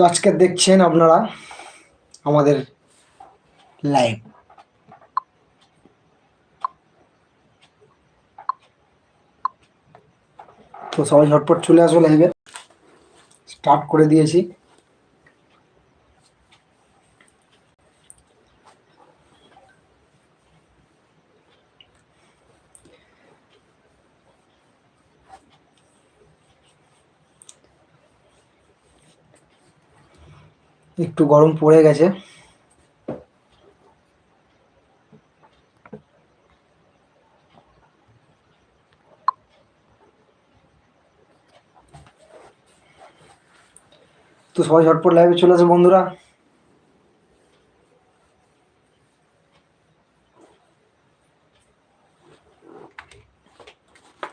তো আজকে দেখছেন আপনারা আমাদের লাইভ তো সবাই ঝটপট চলে আসো লাইভে স্টার্ট করে দিয়েছি। একটু গরম পড়ে গেছে। তো সবাই ঝটপট লাইভে চলে আসে বন্ধুরা।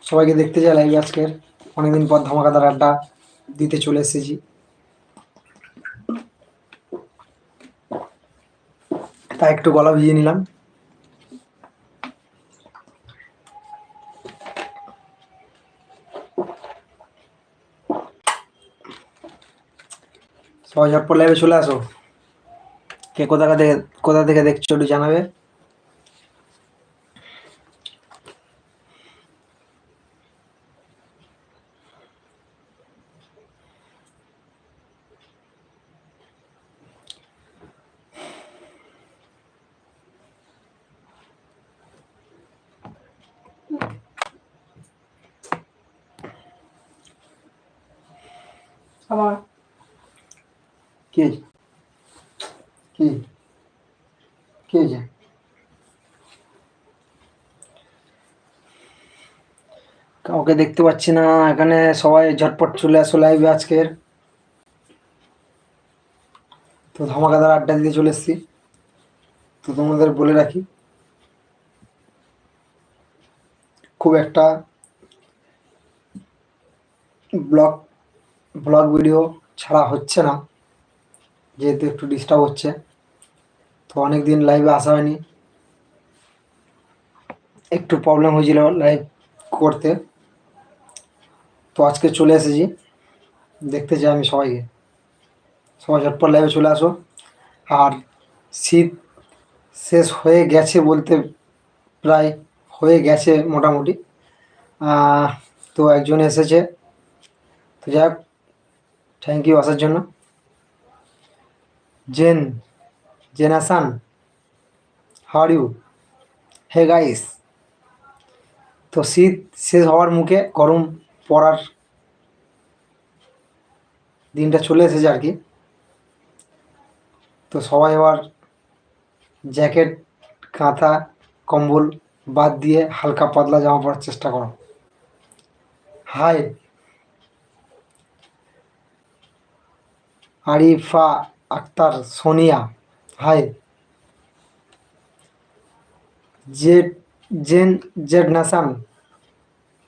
সবাইকে দেখতে চাই লাইভে আজকের। অনেকদিন পর ধামাকাদার আড্ডা দিতে চলে এসেছি। তাই একটু গলা ভিজিয়ে নিলাম। সবাই ঝটপট লাইভে চলে আসো। কে কোথা থেকে কোথা থেকে দেখছ একটু জানাবে। আমার। কি? কি? কি হয়েছে কাউকে দেখতে পাচ্ছি না, এখানে সবাই ঝটপট চলে আসো লাইভে আজকের। তো ধামাকাদার আড্ডা দিতে চলে এসেছি। তো তোমাদের বলে রাখি, খুব একটা ব্লগ ব্লগ ভিডিও ছাড়া হচ্ছে না, যেহেতু একটু ডিস্টার্ব হচ্ছে। তো অনেক দিন লাইভে আসা হয়নি। একটু প্রবলেম হয়েছিল লাইভ করতে। তো আজকে চলে এসেছি। দেখতে চাই আমি সবাইকে। সবাই ঝটপট লাইভে চলে আসো। আর শীত শেষ হয়ে গেছে বলতে প্রায় হয়ে গেছে মোটামুটি। তো একজন এসেছে। তো যাক থ্যাংক ইউ আসার জন্য জেন জেন হাসান হার ইউ হে গাইস তো শীত শেষ হওয়ার মুখে গরম পড়ার দিনটা চলে এসেছে আর কি। তো সবাই এবার জ্যাকেট, কাঁথা, কম্বল বাদ দিয়ে হালকা পাতলা জামা পরার চেষ্টা করো। হাই আরিফা আক্তার, সোনিয়া হাই জেড, জেন, জেড নাসান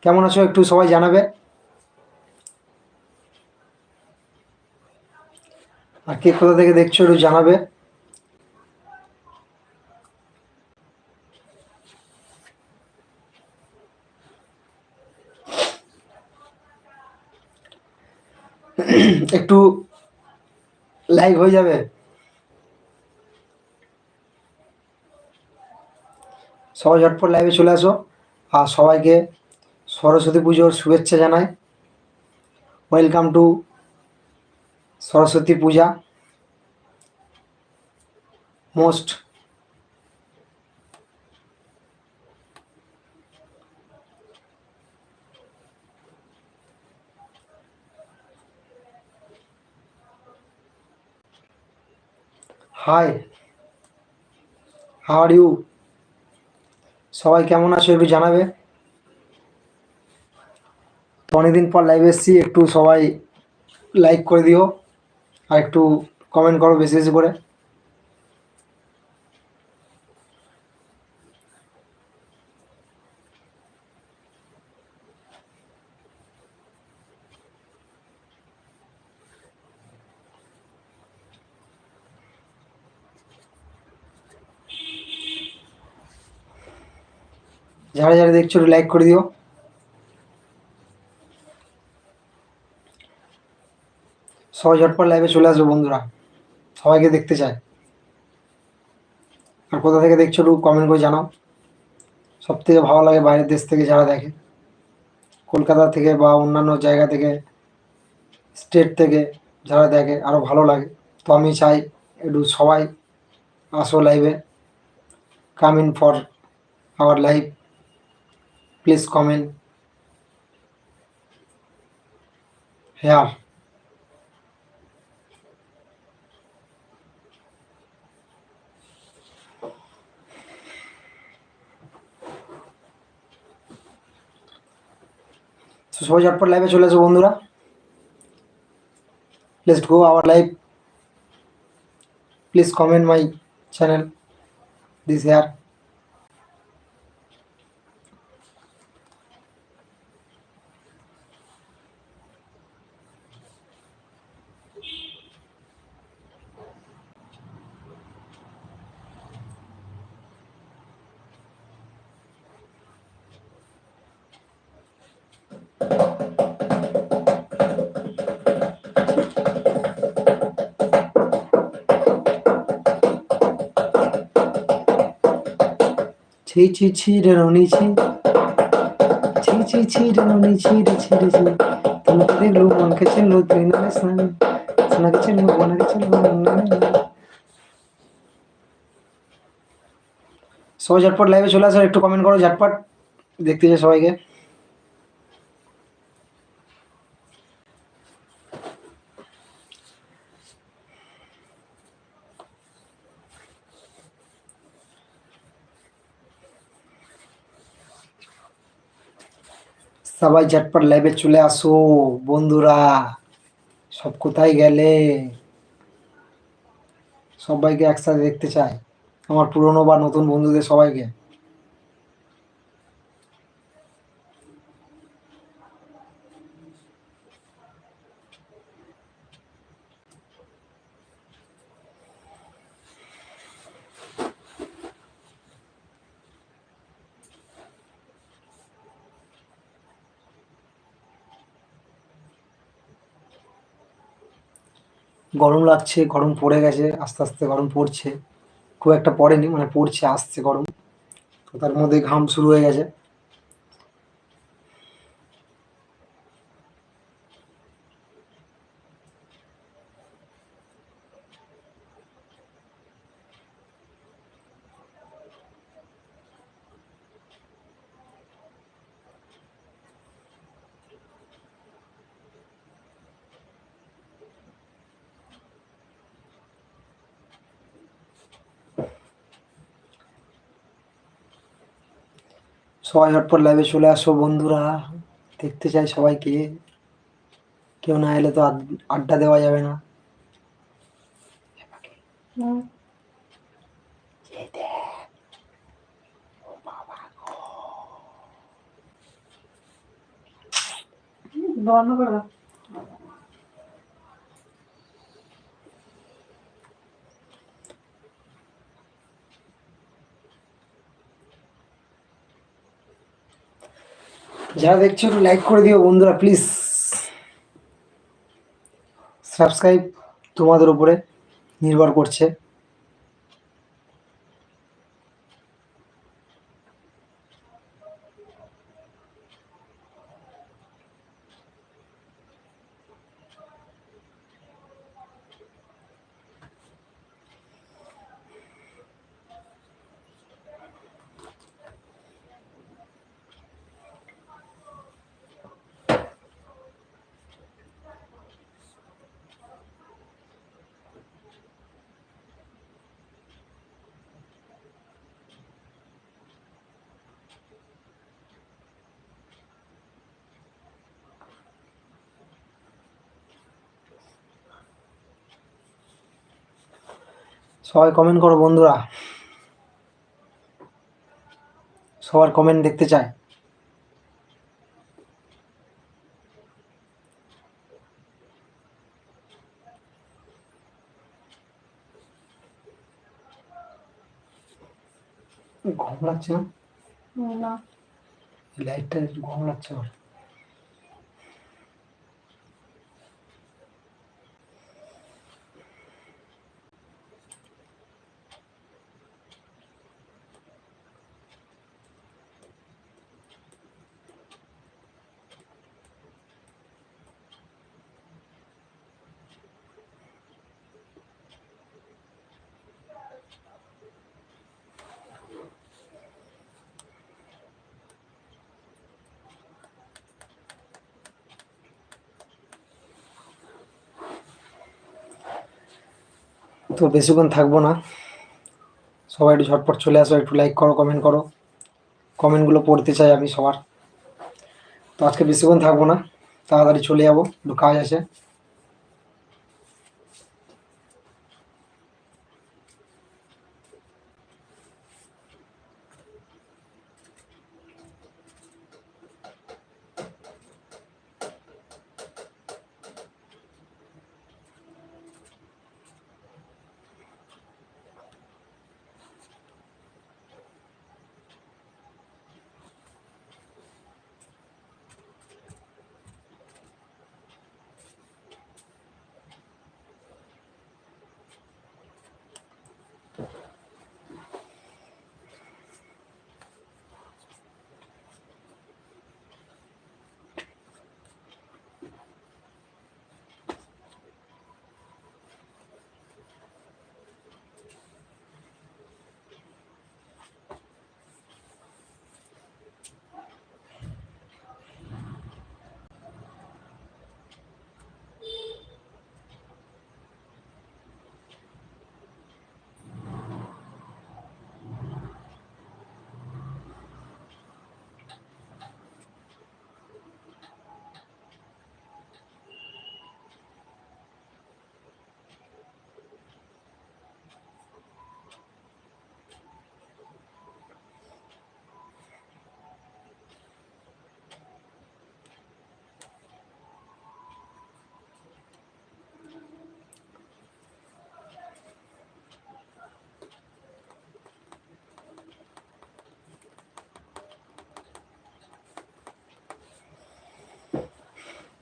কেমন আছো একটু সবাই জানাবে? আর কে কোথা থেকে দেখছ একটু জানাবে। একটু লাইভ হয়ে যাবে। সবাই ঝটপট লাইভে চলে আসো। আর সবাইকে সরস্বতী পুজোর শুভেচ্ছা জানাই। Welcome to Saraswati Puja. Most hi how are you সবাই কেমন আছো একটু জানাবে? তো অনেকদিন পর লাইভ এসছি, একটু সবাই লাইক করে দিও, আর একটু কমেন্ট করো বেশি বেশি করে। যারা যারা দেখছ একটু লাইক করে দিও। সবাই ঝটপট লাইভে চলে আসবে বন্ধুরা। সবাইকে দেখতে চায় আর কোথা থেকে দেখছ একটু কমেন্ট করে জানাও। সব থেকে ভালো লাগে বাইরের দেশ থেকে যারা দেখে। কলকাতা থেকে বা অন্যান্য জায়গা থেকে স্টেট থেকে যারা দেখে আরও ভালো লাগে। তো আমি চাই একটু সবাই আসো লাইভে come in for our live please comment here তো সবাই ঝটপট লাইভে চলে আসো বন্ধুরা। Let's go our live please comment my channel this here ছি ছি ছি, রে রনি ছি। ছি ছি ছি, রে রনি ছি, রে ছি রে, ছি। তোমাকে দেখল মনকে চিনলো তুই না স্নান স্নাকে চিনলো বনাকে চিনলো সবাই ঝটপট লাইভে চলে আসো, একটু কমেন্ট করো, ঝটপট। দেখতে চাই সবাইকে। সবাই ঝটপট লাইভে চলে আসো। বন্ধুরা, সব কোথায় গেলে? সবাইকে একসাথে দেখতে চাই। আমার পুরনো বা নতুন বন্ধুদের সবাইকে। গরম লাগছে, গরম পড়ে গেছে, আস্তে আস্তে গরম পড়ছে। খুব একটা পড়েনি মানে পড়ছে, আসছে গরম। তো তার মধ্যে ঘাম শুরু হয়ে গেছে। সবাই হটপট লাইভে চলে আসো বন্ধুরা। দেখতে চাই সবাইকে। কেউ না এলে তো আড- আড্ডা দেওয়া যাবে না। বন্ধ যারা দেখছ একটু লাইক করে দিও বন্ধুরা প্লিজ সাবস্ক্রাইব তোমাদের উপরে নির্ভর করছে। সবাই কমেন্ট করো বন্ধুরা। সবার কমেন্ট দেখতে চায়। গরম লাগছে না? না। লাইটটা গরম লাগছে আমার। তো বেশিক্ষণ থাকব না। সবাই একটু ঝটপট চলে আসো, একটু লাইক করো কমেন্ট করো। কমেন্টগুলো পড়তে চাই আমি সবার। তো আজকে বেশিক্ষণ থাকব না, তাড়াতাড়ি চলে যাব, একটু কাজ আছে।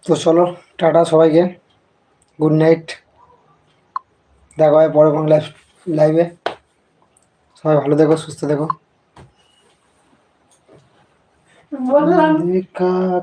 তো চলো টাটা সবাইকে। গুড নাইট দেখা হয় পরে কোনো লাইভ লাইভে সবাই ভালো দেখো সুস্থ দেখো বললাম। দেখা